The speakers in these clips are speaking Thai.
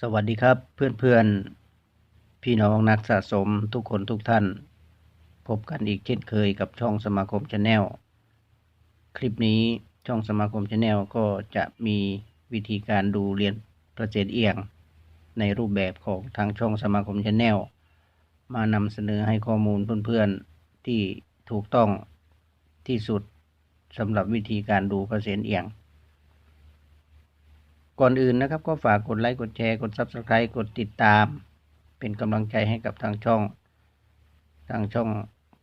สวัสดีครับเพื่อนเพื่อนๆ พี่น้องนักสะสมทุกคนทุกท่าน พบกันอีกเช่นเคยกับช่องสมาคมชาแนลคลิปนี้ช่องสมาคมชาแนลก็จะมีวิธีการดูเรียนประเจดเอียง ในรูปแบบของทางช่องสมาคมชาแนลมานำเสนอให้ข้อมูลเพื่อนๆที่ถูกต้องที่สุดสำหรับวิธีการดูประเจดเอียง ก่อนอื่นนะครับ ก็ฝากกดไลค์กดแชร์กด Subscribe กดติดตาม เป็นกำลังใจให้กับทางช่อง ทางช่อง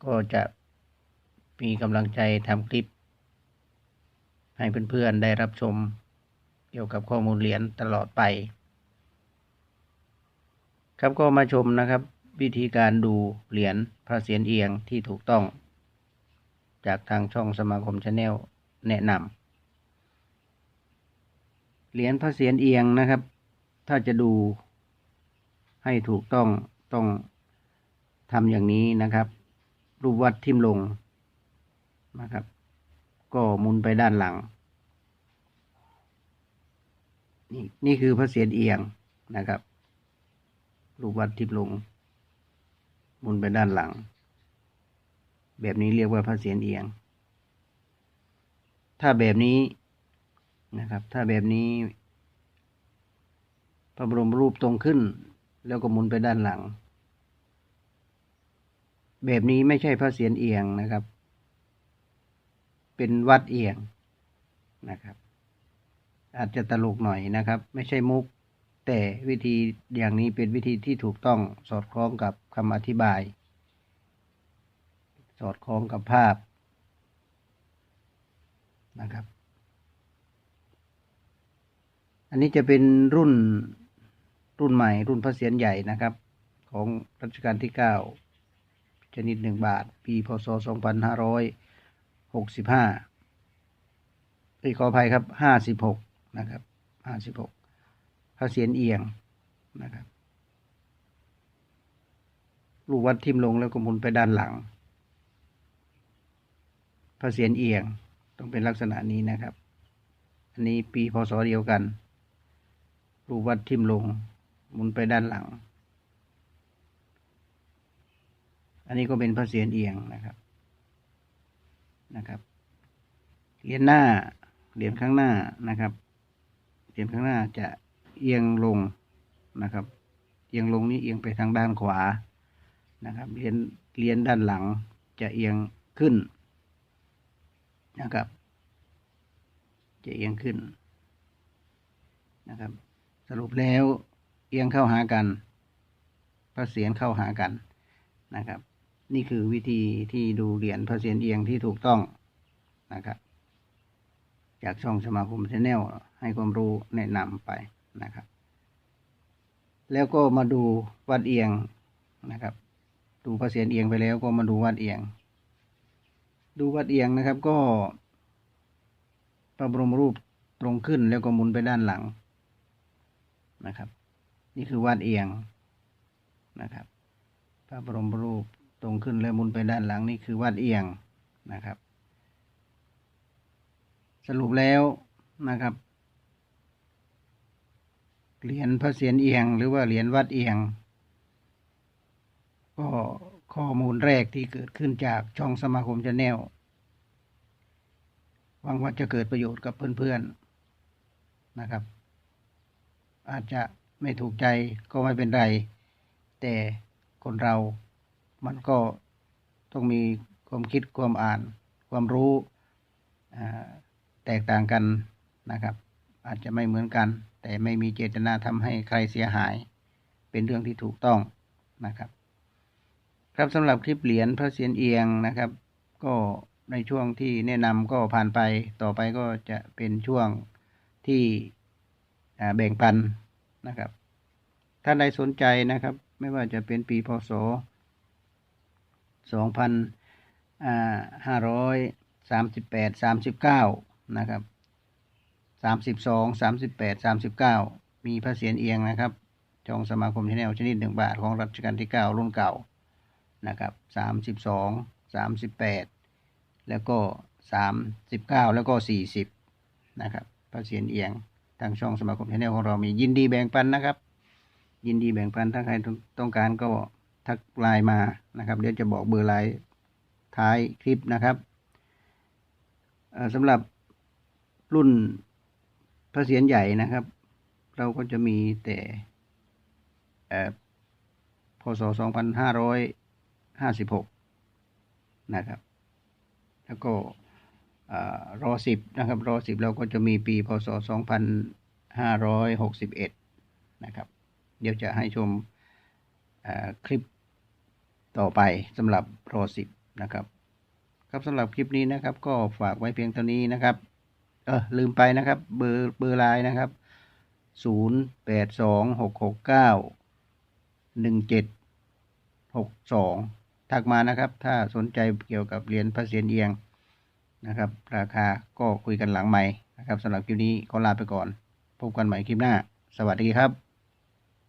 ก็จะมีกำลังใจทำคลิป ให้เพื่อนๆได้รับชมเกี่ยวกับข้อมูลเหรียญตลอดไป ครับก็มาชมนะครับ วิธีการดูเหรียญพระเศียรเอียงที่ถูกต้อง จากทางช่องสมาคมชาแนลแนะนำ เหรียญพระเศียรเอียงนะครับ ถ้าจะดูให้ถูกต้องต้องทำอย่างนี้นะครับ รูปวัดทิ่มลงนะครับ ก็หมุนไปด้านหลัง นี่นี่คือพระเศียรเอียงนะครับ รูปวัดทิ่มลงหมุนไปด้านหลัง แบบนี้เรียกว่าพระเศียรเอียง ถ้าแบบนี้ นะครับ ถ้าแบบนี้ พระบรมรูปตรงขึ้น แล้วก็หมุนไปด้านหลัง แบบนี้ไม่ใช่พระเศียรเอียงนะครับ เป็นวัดเอียงนะครับ อาจจะตลกหน่อยนะครับ ไม่ใช่มุก แต่วิธีอย่างนี้เป็นวิธีที่ถูกต้องสอดคล้องกับคำอธิบาย สอดคล้องกับภาพนะครับ อันนี้จะเป็นรุ่นรุ่นใหม่ รุ่นพระเศียรใหญ่นะครับ ของรัชกาลที่เก้าชนิดหนึ่งบาท ปีพศสองพันห้าร้อยหกสิบห้าขออภัยครับห้าสิบหกนะครับห้าสิบหกพระเศียรเอียงนะครับลูกวัดทิมลงแล้วก็หมุนไปด้านหลัง พระเศียรเอียงต้องเป็นลักษณะนี้นะครับ อันนี้ปีพศเดียวกัน รูวัดทิมลง หมุนไปด้านหลัง อันนี้ก็เป็นพระเศียรเอียงนะครับนะครับเหรียญหน้าเหรียญข้างหน้านะครับเหรียญข้างหน้าจะเอียงลงนะครับ เอียงลงนี้เอียงไปทางด้านขวานะครับเหรียญเหรียญด้านหลังจะเอียงขึ้นนะครับ จะเอียงขึ้นนะครับ สรุปแล้วเอียงเข้าหากันพระเศียรเข้าหากันนะครับ นี่คือวิธีที่ดูเหรียญพระเศียรเอียงที่ถูกต้องนะครับ จากช่องสมาคมชาแนลให้ความรู้แนะนำไปนะครับ แล้วก็มาดูวัดเอียงนะครับ ดูพระเศียรเอียงไปแล้วก็มาดูวัดเอียง ดูวัดเอียงนะครับก็พระบรมรูปตรงขึ้นแล้วก็หมุนไปด้านหลัง นะครับ นี่คือวาดเอียงนะครับพระบรมรูปตรงขึ้นแล้วมุนไปด้านหลังนี่คือวาดเอียงนะครับ สรุปแล้วนะครับเหรียญพระเศียรเอียง หรือว่าเหรียญวัดเอียง ก็ข้อมูลแรกที่เกิดขึ้นจากช่องสมาคมชาแนลหวังว่าจะเกิดประโยชน์กับเพื่อนๆนะครับ อาจจะไม่ถูกใจก็ไม่เป็นไร แต่คนเรามันก็ต้องมีความคิดความอ่าน ความรู้แตกต่างกันนะครับ อาจจะไม่เหมือนกัน แต่ไม่มีเจตนาทำให้ใครเสียหาย เป็นเรื่องที่ถูกต้องนะครับ ครับสำหรับคลิปเหรียญพระเศียรเอียงนะครับ ก็ในช่วงที่แนะนำก็ผ่านไปต่อไปก็จะเป็นช่วงที่แบ่งปัน นะครับ ถ้าใดสนใจนะครับ ไม่ว่าจะเป็นปีพศสองพันห้าร้อยสามสิบแปดสามสิบเก้านะครับสามสิบสองสามสิบแปดสามสิบเก้ามีพระเศียรเอียงนะครับจองสมาคมชแนลชนิดหนึ่งบาทของรัชกาลที่เก้ารุ่นเก่านะครับสามสิบสองสามสิบแปดแล้วก็สามสิบเก้าแล้วก็สี่สิบนะครับพระเศียรเอียง ทางช่องสมาคมชาแนลของเรามียินดีแบ่งปันนะครับ ยินดีแบ่งปันถ้าใครต้องการก็ทักไลน์มานะครับ เดี๋ยวจะบอกเบอร์ไลน์ท้ายคลิปนะครับสำหรับรุ่นพระเศียรใหญ่นะครับ เราก็จะมีแต่พศ 2556 นะครับ แล้วก็ รอสิบนะครับรอสิบเราก็จะมีปีพศ 2561 นะครับ เดี๋ยวจะให้ชมคลิปต่อไปสำหรับรอสิบนะครับ ครับสำหรับคลิปนี้นะครับ ก็ฝากไว้เพียงเท่านี้นะครับ เออลืมไปนะครับ เบอร์เบอร์ไลน์นะครับศูนย์แปดสองหกหกเก้าหนึ่งเจ็ดหกสองทักมานะครับ ถ้าสนใจเกี่ยวกับเหรียญพระเศียรเอียง นะครับ ราคาก็คุยกันหลังใหม่นะครับสำหรับคลิปนี้ขอลาไปก่อน พบกันใหม่คลิปหน้า สวัสดีครับ